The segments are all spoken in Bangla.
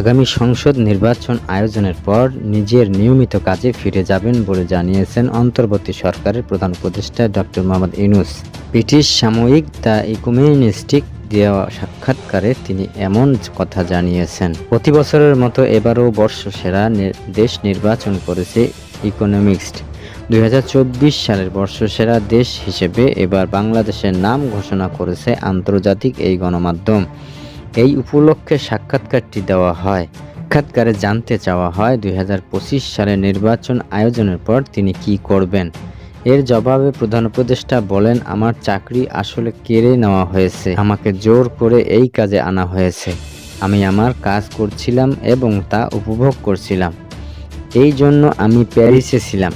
আগামী সংসদ নির্বাচন আয়োজনের পর নিজের নিয়মিত কাজে ফিরে যাবেন বলে জানিয়েছেন অন্তর্বর্তী সরকারের প্রধান উপদেষ্টা ডক্টর মোহাম্মদ ইউনুস। ব্রিটিশ সাময়িক দ্য ইকুমেনিস্টিক দেওয়া সাক্ষাৎকারে তিনি এমন কথা জানিয়েছেন, প্রতি বছরের মতো এবারও বর্ষসেরা দেশ নির্বাচন করেছে ইকোনমিক্সড দুই হাজার চব্বিশ সালের বর্ষসেরা দেশ হিসেবে এবার বাংলাদেশের নাম ঘোষণা করেছে আন্তর্জাতিক এই গণমাধ্যম। এই উপলক্ষে সাক্ষাৎকারটি দেওয়া হয়। সাক্ষাৎকারে জানতে চাওয়া হয় দুই সালের নির্বাচন আয়োজনের পর তিনি কি করবেন। এর জবাবে প্রধান উপদেষ্টা বলেন, আমার চাকরি আসলে কেড়ে নেওয়া হয়েছে। আমাকে জোর করে এই কাজে আনা হয়েছে। আমি আমার কাজ করছিলাম এবং তা উপভোগ করছিলাম। এই জন্য আমি প্যারিসে ছিলাম।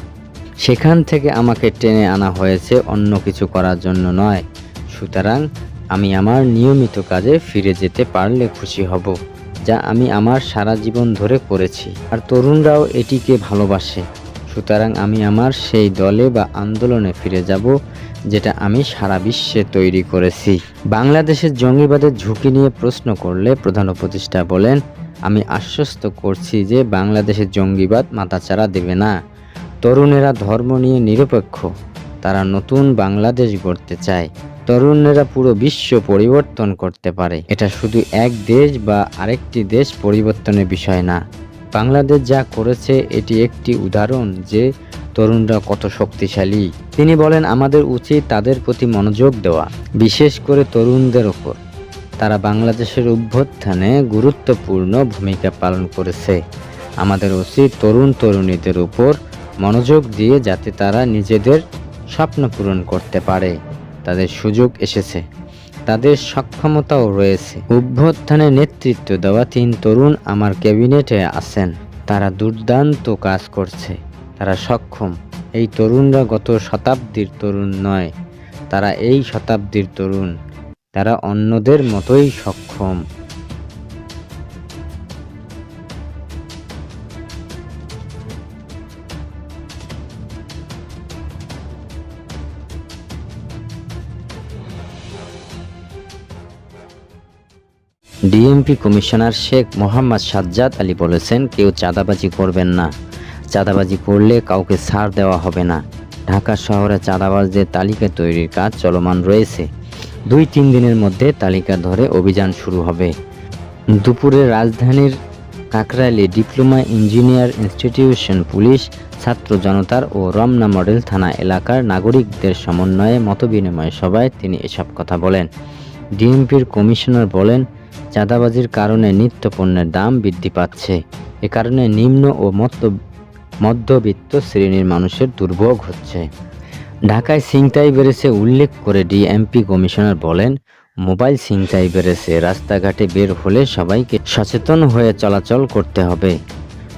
সেখান থেকে আমাকে টেনে আনা হয়েছে অন্য কিছু করার জন্য নয়। সুতরাং আমি আমার নিয়মিত কাজে ফিরে যেতে পারলে খুশি হব, যা আমি আমার সারা জীবন ধরে করেছি। আর তরুণরাও এটিকে ভালোবাসে। সুতরাং আমি আমার সেই দলে বা আন্দোলনে ফিরে যাব, যেটা আমি সারা বিশ্বে তৈরি করেছি। বাংলাদেশের জঙ্গিবাদের ঝুঁকি নিয়ে প্রশ্ন করলে প্রধান উপদেষ্টা বলেন, আমি আশ্বস্ত করছি যে বাংলাদেশের জঙ্গিবাদ মাথাচাড়া দেবে না। তরুণেরা ধর্ম নিয়ে নিরপেক্ষ। তারা নতুন বাংলাদেশ গড়তে চায়। তরুণেরা পুরো বিশ্ব পরিবর্তন করতে পারে। এটা শুধু এক দেশ বা আরেকটি দেশ পরিবর্তনের বিষয় না। বাংলাদেশ যা করেছে, এটি একটি উদাহরণ যে তরুণরা কত শক্তিশালী। তিনি বলেন, আমাদের উচিত তাদের প্রতি মনোযোগ দেওয়া, বিশেষ করে তরুণদের ওপর। তারা বাংলাদেশের অভ্যুত্থানে গুরুত্বপূর্ণ ভূমিকা পালন করেছে। আমাদের উচিত তরুণ তরুণীদের উপর মনোযোগ দিয়ে যাতে তারা নিজেদের স্বপ্ন পূরণ করতে পারে। তাদের সুযোগ এসেছে। তাদের সক্ষমতাও রয়েছে। অভ্যুত্থানে নেতৃত্ব দেওয়া তিন তরুণ আমার ক্যাবিনেটে আছেন। তারা দুর্দান্ত কাজ করছে। তারা সক্ষম। এই তরুণরা গত শতাব্দীর তরুণ নয়। তারা এই শতাব্দীর তরুণ। তারা অন্যদের মতোই সক্ষম। ডিএমপি কমিশনার শেখ মোহাম্মদ সাজ্জাদ আলী বলেছেন, কেউ চাঁদাবাজি করবেন না। চাঁদাবাজি করলে কাউকে ছাড় দেওয়া হবে না। ঢাকা শহরে চাঁদাবাজদের তালিকা তৈরির কাজ চলমান রয়েছে। দুই তিন দিনের মধ্যে তালিকা ধরে অভিযান শুরু হবে। দুপুরে রাজধানীর কাকরাইলে ডিপ্লোমা ইঞ্জিনিয়ার ইনস্টিটিউশন পুলিশ, ছাত্র জনতার ও রমনা মডেল থানা এলাকার নাগরিকদের সমন্বয়ে মতবিনিময় সভায় তিনি এসব কথা বলেন। ডিএমপির কমিশনার বলেন চাঁদাবাজির কারণে নিত্য পণ্যের দাম বৃদ্ধি পাচ্ছে। এ কারণে নিম্ন ও মধ্য মধ্যবিত্ত শ্রেণির মানুষের দুর্ভোগ হচ্ছে। ঢাকায় ছিনতাই বেড়েছে উল্লেখ করে ডিএমপি কমিশনার বলেন, মোবাইল ছিনতাই বেড়েছে, রাস্তাঘাটে বের হলে সবাইকে সচেতন হয়ে চলাচল করতে হবে।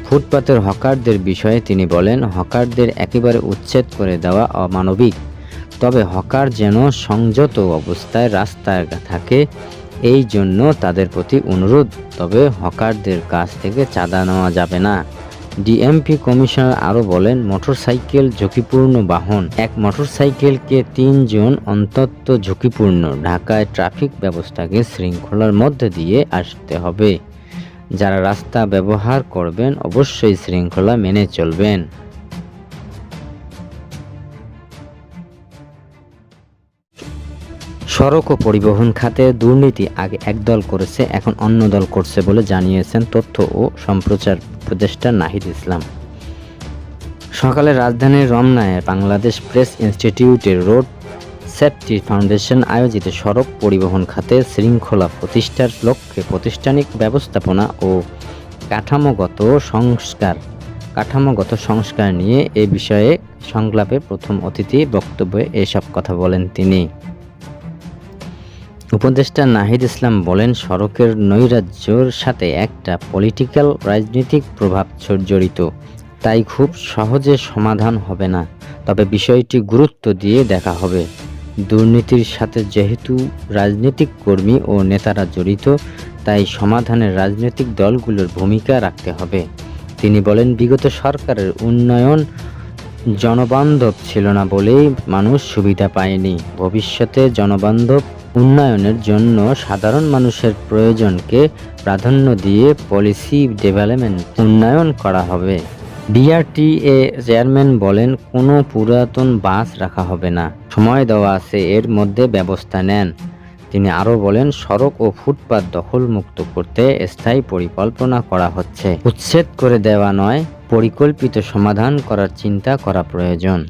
ফুটপাতের হকারদের বিষয়ে তিনি বলেন, হকারদের একেবারে উচ্ছেদ করে দেওয়া অমানবিক। তবে হকার যেন সংযত অবস্থায় রাস্তায় থাকে এই জন্য তাদের প্রতি অনুরোধ, তবে হকারদের কাছ থেকে চাঁদা নেওয়া যাবে না। ডিএমপি কমিশনার আরও বলেন, মোটরসাইকেল ঝুঁকিপূর্ণ বাহন। এক মোটরসাইকেলকে তিনজন অন্তত ঝুঁকিপূর্ণ। ঢাকায় ট্রাফিক ব্যবস্থাকে শৃঙ্খলার মধ্যে দিয়ে আসতে হবে। যারা রাস্তা ব্যবহার করবেন, অবশ্যই শৃঙ্খলা মেনে চলবেন। সড়ক ও পরিবহন খাতে দুর্নীতি আগে একদল করেছে, এখন অন্য দল করছে বলে জানিয়েছেন তথ্য ও সম্প্রচার উপদেষ্টা নাহিদ ইসলাম। সকালে রাজধানীর রমনায় বাংলাদেশ প্রেস ইনস্টিটিউটের রোড সেফটি ফাউন্ডেশন আয়োজিত সড়ক পরিবহন খাতে শৃঙ্খলা প্রতিষ্ঠার লক্ষ্যে প্রতিষ্ঠানিক ব্যবস্থাপনা ও কাঠামোগত সংস্কার কাঠামোগত সংস্কার নিয়ে এ বিষয়ে সংলাপে প্রথম অতিথি বক্তব্যে এসব কথা বলেন তিনি। উপদেষ্টা নাহিদ ইসলাম বলেন, সড়কের নৈরাজ্যর সাথে একটা পলিটিক্যাল রাজনৈতিক প্রভাব জড়িত। তাই খুব সহজে সমাধান হবে না। তবে বিষয়টি গুরুত্ব দিয়ে দেখা হবে। দুর্নীতির সাথে যেহেতু রাজনৈতিক কর্মী ও নেতারা জড়িত, তাই সমাধানে রাজনৈতিক দলগুলোর ভূমিকা রাখতে হবে। তিনি বলেন, বিগত সরকারের উন্নয়ন জনবান্ধব ছিল না বলেই মানুষ সুবিধা পায়নি। ভবিষ্যতে জনবান্ধব উন্নয়নের জন্য সাধারণ মানুষের প্রয়োজনকে প্রাধান্য দিয়ে পলিসি ডেভেলপমেন্ট উন্নয়ন করা হবে। ডিআরটিএ চেয়ারম্যান বলেন, কোনো পুরাতন বাস রাখা হবে না। সময় দেওয়া আছে, এর মধ্যে ব্যবস্থা নেন। তিনি আরও বলেন, সড়ক ও ফুটপাত দখলমুক্ত করতে স্থায়ী পরিকল্পনা করা হচ্ছে। উচ্ছেদ করে দেওয়া নয়, পরিকল্পিত সমাধান করার চিন্তা করা প্রয়োজন।